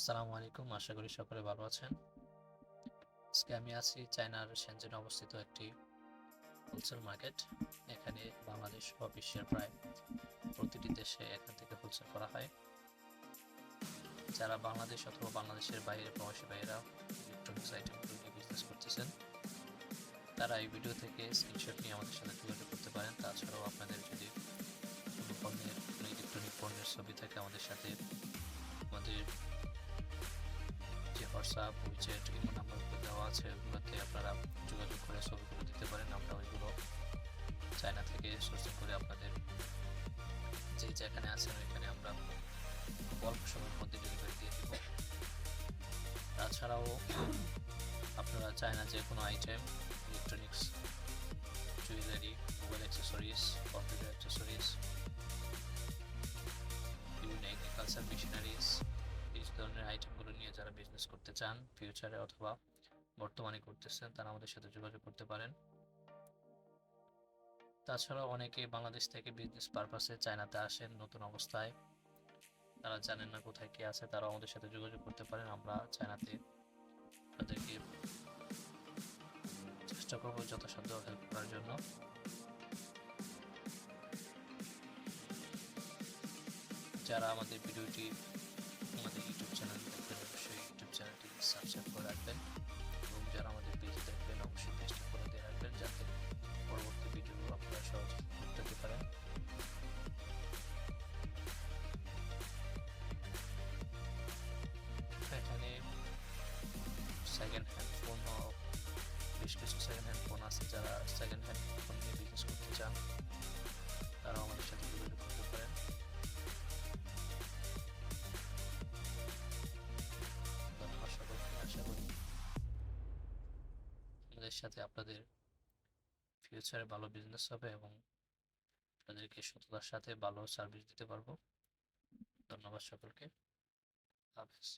আসসালামু আলাইকুম, আশা করি সকলে ভালো আছেন। আজকে আমি আছি চায়নার সেনজেনে অবস্থিত একটি হোলসেল মার্কেট। এখানে বাংলাদেশ ও বিশ্বের প্রায় প্রতিটি দেশে এখান থেকে হোলসেল করা হয়। যারা বাংলাদেশ অথবা বাংলাদেশের বাইরে প্রবাসী ভাইয়েরা ইলেকট্রনিক্স আইটেমগুলো নিয়ে বিজনেস করতেছেন, তারা এই ভিডিও থেকে স্ক্রিনশট নিয়ে আমাদের সাথে যোগাযোগ করতে পারেন। তাছাড়াও আপনাদের যদি কোনো পণ্যের কোনো ইলেকট্রনিক পণ্যের ছবি থাকে আমাদের সাথে আমাদের হোয়াটসঅ্যাপ উইচেট ইমো নাম্বারগুলো দেওয়া আছে ওগুলোতে আপনারা যোগাযোগ করে ছবিগুলো দিতে পারেন। আমরা ওইগুলো চায়না থেকে সোর্সিং করে আপনাদের যে যেখানে আছেন ওইখানে আমরা অল্প সময়ের মধ্যে ডেলিভারি দিয়ে দিব। তাছাড়াও আপনারা চায়না যে কোনো আইটেম ইলেকট্রনিক্স জুয়েলারি চান ফিউচারে অথবা বর্তমানে করতেছেন, তারা আমাদের সাথে যোগাযোগ করতে পারেন। তাছাড়াও অনেকে বাংলাদেশ থেকে বিজনেস পারপাসে চায়নাতে আসেন, নতুন অবস্থায়। তারা জানেন না কোথায় কে আছে তারা আমাদের সাথে যোগাযোগ করতে পারেন। আমরা চায়নাতে তাদেরকে চেষ্টা করব যথাসাধ্য হেল্প করার জন্য। যারা আমাদের ভিডিওটি সেকেন্ড হ্যান্ড ফোন বেশ কিছু সেকেন্ড হ্যান্ড ফোন আছে যারা সেকেন্ড হ্যান্ড ফোন নিয়ে বিজনেস করতে চান তারা আমাদের সাথে যোগাযোগ করতে পারেন। আমাদের সাথে আপনাদের ফিউচারে ভালো বিজনেস হবে এবং আপনাদেরকে সততার সাথে ভালো সার্ভিস দিতে পারব। ধন্যবাদ সকলকে। হাফেজ।